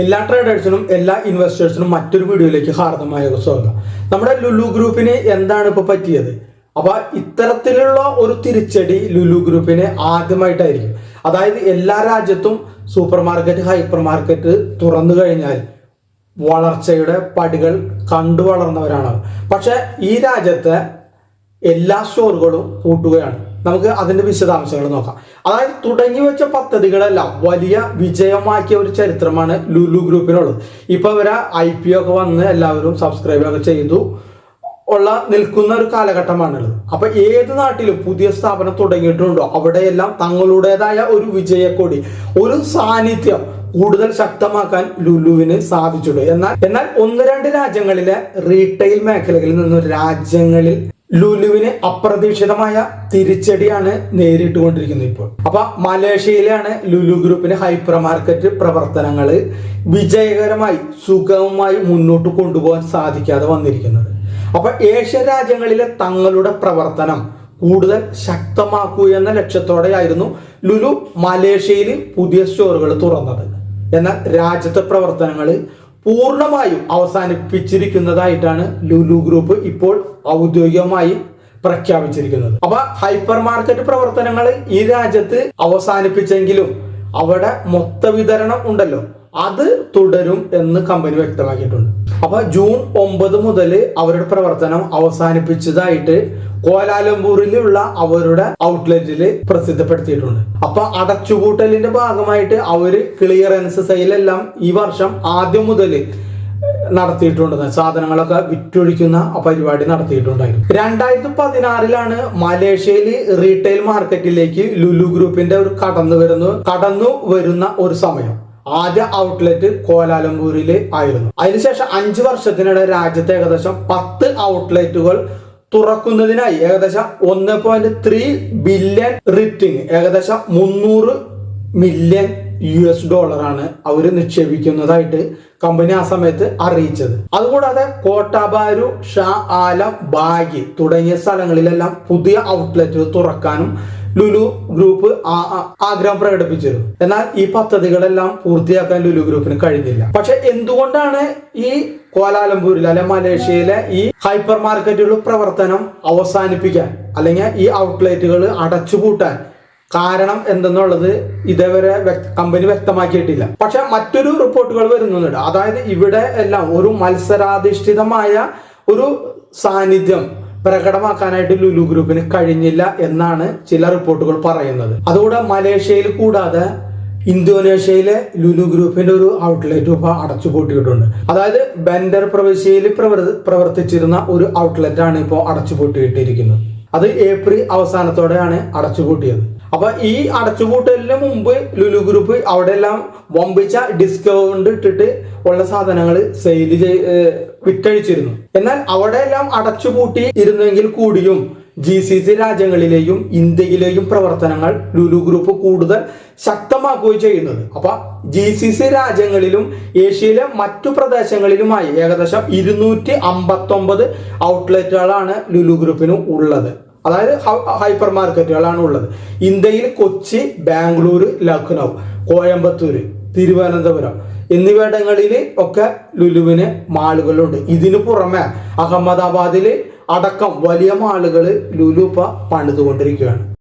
എല്ലാ ട്രേഡേഴ്സിനും എല്ലാ ഇൻവെസ്റ്റേഴ്സിനും മറ്റൊരു വീഡിയോയിലേക്ക് ഹാർദമായ സ്വാഗതം. നമ്മുടെ ലുലു ഗ്രൂപ്പിന് എന്താണ് ഇപ്പോൾ പറ്റിയത്? അപ്പൊ ഇത്തരത്തിലുള്ള ഒരു തിരിച്ചടി ലുലു ഗ്രൂപ്പിന് ആദ്യമായിട്ടായിരിക്കും. അതായത് എല്ലാ രാജ്യത്തും സൂപ്പർ മാർക്കറ്റ് ഹൈപ്പർ മാർക്കറ്റ് തുറന്നു കഴിഞ്ഞാൽ വളർച്ചയുടെ പടികൾ കണ്ടു വളർന്നവരാണ് പക്ഷേ പക്ഷെ ഈ രാജ്യത്തെ എല്ലാ സ്റ്റോറുകളും പൂട്ടുകയാണ്. നമുക്ക് അതിന്റെ വിശദാംശങ്ങൾ നോക്കാം. അതായത് തുടങ്ങി വെച്ച പദ്ധതികളെല്ലാം വലിയ വിജയമാക്കിയ ഒരു ചരിത്രമാണ് ലുലു ഗ്രൂപ്പിനുള്ളത് ഇപ്പൊ ഇവരെ ഐ പി ഒക്കെ വന്ന് എല്ലാവരും സബ്സ്ക്രൈബ് ഒക്കെ ചെയ്തു. ഉള്ള നിൽക്കുന്ന ഒരു കാലഘട്ടമാണുള്ളത്. അപ്പൊ ഏത് നാട്ടിലും പുതിയ സ്ഥാപനം തുടങ്ങിയിട്ടുണ്ടോ? അവിടെയെല്ലാം തങ്ങളുടേതായ ഒരു വിജയക്കൊടി ഒരു സാന്നിധ്യം കൂടുതൽ ശക്തമാക്കാൻ ലുലുവിന് സാധിച്ചിട്ടുണ്ട്. എന്നാൽ എന്നാൽ ഒന്ന് രണ്ട് രാജ്യങ്ങളിലെ റീറ്റെയിൽ മേഖലകളിൽ നിന്നും രാജ്യങ്ങളിൽ ലുലുവിന് അപ്രതീക്ഷിതമായ തിരിച്ചടിയാണ് നേരിട്ടുകൊണ്ടിരിക്കുന്നത് ഇപ്പോൾ. അപ്പൊ മലേഷ്യയിലാണ് ലുലു ഗ്രൂപ്പിന്റെ ഹൈപ്പർ മാർക്കറ്റ് പ്രവർത്തനങ്ങൾ വിജയകരമായി സുഗമമായി മുന്നോട്ട് കൊണ്ടുപോകാൻ സാധിക്കാതെ വന്നിരിക്കുന്നത്. അപ്പൊ ഏഷ്യ രാജ്യങ്ങളിലെ തങ്ങളുടെ പ്രവർത്തനം കൂടുതൽ ശക്തമാക്കൂ എന്ന ലക്ഷ്യത്തോടെയായിരുന്നു ലുലു മലേഷ്യയിൽ പുതിയ സ്റ്റോറുകൾ തുറന്നത്. എന്നാൽ രാജ്യത്തെ പ്രവർത്തനങ്ങൾ പൂർണമായും അവസാനിപ്പിച്ചിരിക്കുന്നതായിട്ടാണ് ലുലു ഗ്രൂപ്പ് ഇപ്പോൾ ഔദ്യോഗികമായി പ്രഖ്യാപിച്ചിരിക്കുന്നത്. അപ്പൊ ഹൈപ്പർ മാർക്കറ്റ് പ്രവർത്തനങ്ങൾ ഈ രാജ്യത്ത് അവസാനിപ്പിച്ചെങ്കിലും അവിടെ മൊത്ത വിതരണം ഉണ്ടല്ലോ. അത് തുടരും എന്ന് കമ്പനി വ്യക്തമാക്കിയിട്ടുണ്ട്. അപ്പൊ ജൂൺ ഒമ്പത് മുതൽ അവരുടെ പ്രവർത്തനം അവസാനിപ്പിച്ചതായിട്ട് കോലാലംപൂരിലുള്ള അവരുടെ ഔട്ട്ലെറ്റിൽ പ്രസിദ്ധപ്പെടുത്തിയിട്ടുണ്ട്. അപ്പൊ അടച്ചുപൂട്ടലിന്റെ ഭാഗമായിട്ട് അവർ ക്ലിയറൻസ് സെയിലെല്ലാം ഈ വർഷം ആദ്യം മുതൽ നടത്തിയിട്ടുണ്ട്. സാധനങ്ങളൊക്കെ വിറ്റൊഴിക്കുന്ന പരിപാടി നടത്തിയിട്ടുണ്ടായിരുന്നു. രണ്ടായിരത്തി പതിനാറിലാണ് മലേഷ്യയിൽ റീറ്റെയിൽ മാർക്കറ്റിലേക്ക് ലുലു ഗ്രൂപ്പിന്റെ ഒരു കടന്നു വരുന്ന കടന്നു വരുന്ന ഒരു സമയം. ആദ്യ ഔട്ട്ലെറ്റ് കോലാലംപൂരിൽ ആയിരുന്നു. അതിനുശേഷം അഞ്ചു വർഷത്തിനിടെ രാജ്യത്ത് ഏകദേശം പത്ത് ഔട്ട്ലെറ്റുകൾ തുറക്കുന്നതിനായി ഏകദേശം ഒന്ന് പോയിന്റ് ത്രീ ബില്യൺ റിറ്റിങ് ഏകദേശം മുന്നൂറ് മില്യൺ യു എസ് ഡോളറാണ് അവർ നിക്ഷേപിക്കുന്നതായിട്ട് കമ്പനി ആ സമയത്ത് അറിയിച്ചത്. അതുകൂടാതെ കോട്ടാബാരു ഷാ ആലം ബാഗി തുടങ്ങിയ സ്ഥലങ്ങളിലെല്ലാം പുതിയ ഔട്ട്ലെറ്റ് തുറക്കാനും ലുലു ഗ്രൂപ്പ് ആഗ്രഹം പ്രകടിപ്പിച്ചിരുന്നു എന്നാൽ ഈ പദ്ധതികളെല്ലാം പൂർത്തിയാക്കാൻ ലുലു ഗ്രൂപ്പിന് കഴിഞ്ഞില്ല. പക്ഷെ എന്തുകൊണ്ടാണ് ഈ കോലാലംപൂരിൽ അല്ലെ മലേഷ്യയിലെ ഈ ഹൈപ്പർ മാർക്കറ്റുകൾ പ്രവർത്തനം അവസാനിപ്പിക്കാൻ അല്ലെങ്കിൽ ഈ ഔട്ട്ലെറ്റുകൾ അടച്ചുപൂട്ടാൻ കാരണം എന്തെന്നുള്ളത് ഇതേവരെ കമ്പനി വ്യക്തമാക്കിയിട്ടില്ല. പക്ഷെ മറ്റൊരു റിപ്പോർട്ടുകൾ വരുന്നുണ്ട്. അതായത് ഇവിടെ എല്ലാം ഒരു മത്സരാധിഷ്ഠിതമായ ഒരു സാന്നിധ്യം പ്രകടമാക്കാനായിട്ട് ലുലു ഗ്രൂപ്പിന് കഴിഞ്ഞില്ല എന്നാണ് ചില റിപ്പോർട്ടുകൾ പറയുന്നത്. അതുകൂടെ മലേഷ്യയിൽ കൂടാതെ ഇന്തോനേഷ്യയിലെ ലുലു ഗ്രൂപ്പിന്റെ ഒരു ഔട്ട്ലെറ്റ് ഇപ്പോൾ അടച്ചുപൂട്ടിയിട്ടുണ്ട് അതായത് ബെൻഡർ പ്രവിശ്യയിൽ പ്രവർത്തിച്ചിരുന്ന ഒരു ഔട്ട്ലെറ്റ് ആണ് ഇപ്പോൾ അടച്ചുപൂട്ടിയിട്ടിരിക്കുന്നത് അത് ഏപ്രിൽ അവസാനത്തോടെയാണ് അടച്ചുപൂട്ടിയത് അപ്പൊ ഈ അടച്ചുപൂട്ടലിന് മുമ്പ് ലുലു ഗ്രൂപ്പ് അവിടെ എല്ലാം വമ്പിച്ച ഡിസ്കൗണ്ട് ഇട്ടിട്ട് ഉള്ള സാധനങ്ങൾ സെയിൽ ചെയ് വിറ്റഴിച്ചിരുന്നു. എന്നാൽ അവിടെ എല്ലാം അടച്ചുപൂട്ടി ഇരുന്നെങ്കിൽ കൂടിയും ജി സി സി രാജ്യങ്ങളിലെയും ഇന്ത്യയിലെയും പ്രവർത്തനങ്ങൾ ലുലു ഗ്രൂപ്പ് കൂടുതൽ ശക്തമാക്കുകയും ചെയ്യുന്നത്. അപ്പൊ ജി സി സി രാജ്യങ്ങളിലും ഏഷ്യയിലെ മറ്റു പ്രദേശങ്ങളിലുമായി ഏകദേശം ഇരുന്നൂറ്റി അമ്പത്തൊമ്പത് ഔട്ട്ലെറ്റുകളാണ് ലുലു ഗ്രൂപ്പിന് ഉള്ളത്. അതായത് ഹൈപ്പർ മാർക്കറ്റുകളാണ് ഉള്ളത്. ഇന്ത്യയിൽ കൊച്ചി ബാംഗ്ലൂർ ലക്നൗ കോയമ്പത്തൂർ തിരുവനന്തപുരം എന്നിവിടങ്ങളിൽ ഒക്കെ ലുലുവിന് മാളുകളുണ്ട്. ഇതിനു പുറമെ അഹമ്മദാബാദിൽ അടക്കം വലിയ മാളുകൾ ലുലു ഇപ്പം പണിതുകൊണ്ടിരിക്കുകയാണ്.